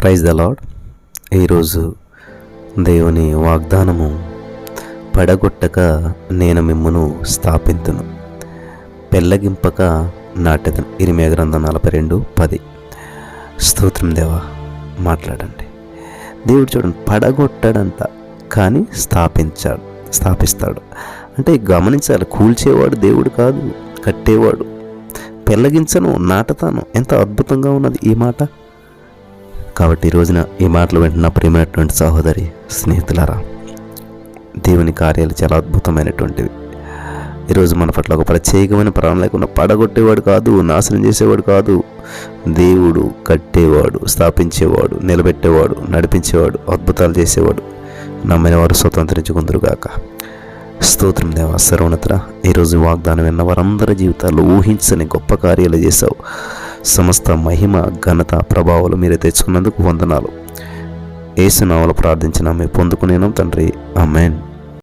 Praise the lord ఈరోజు దేవుని వాగ్దానము పడగొట్టక నేను మిమ్మను స్థాపింతును. పెళ్ళగింపక నాటెదను. ఇరిమే గ్రంథం నలభై రెండు పది. స్తోత్రం దేవా మాట్లాడండి. దేవుడు చూడండి పడగొట్టాడంట కానీ స్థాపించాడు స్థాపిస్తాడు. అంటే గమనించాలి కూల్చేవాడు దేవుడు కాదు కట్టేవాడు. పెళ్ళగించను నాటతాను. ఎంత అద్భుతంగా ఉన్నది ఈ మాట. కాబట్టి ఈ రోజున ఈ మాటలు వింటున్న ప్రియమైనటువంటి సహోదరి స్నేహితులారా దేవుని కార్యాలు చాలా అద్భుతమైనటువంటివి. ఈరోజు మన పట్ల ఒక ప్రత్యేకమైన ప్రాణం లేకుండా పడగొట్టేవాడు కాదు నాశనం చేసేవాడు కాదు. దేవుడు కట్టేవాడు స్థాపించేవాడు నిలబెట్టేవాడు నడిపించేవాడు అద్భుతాలు చేసేవాడు. నమ్మిన వారు స్వతంత్రించుకుందరుగాక స్తోత్రం దేవ సర్వనత్ర ఈరోజు వాగ్దానం విన్న వారందరి జీవితాల్లో ఊహించని గొప్ప కార్యాలు చేశావు. సమస్త మహిమ ఘనత ప్రభావాలు మీరే తెచ్చుకున్నందుకు వందనాలు. ఏసునామలు ప్రార్థించిన మీ పొందుకునేను తండ్రి. అమెన్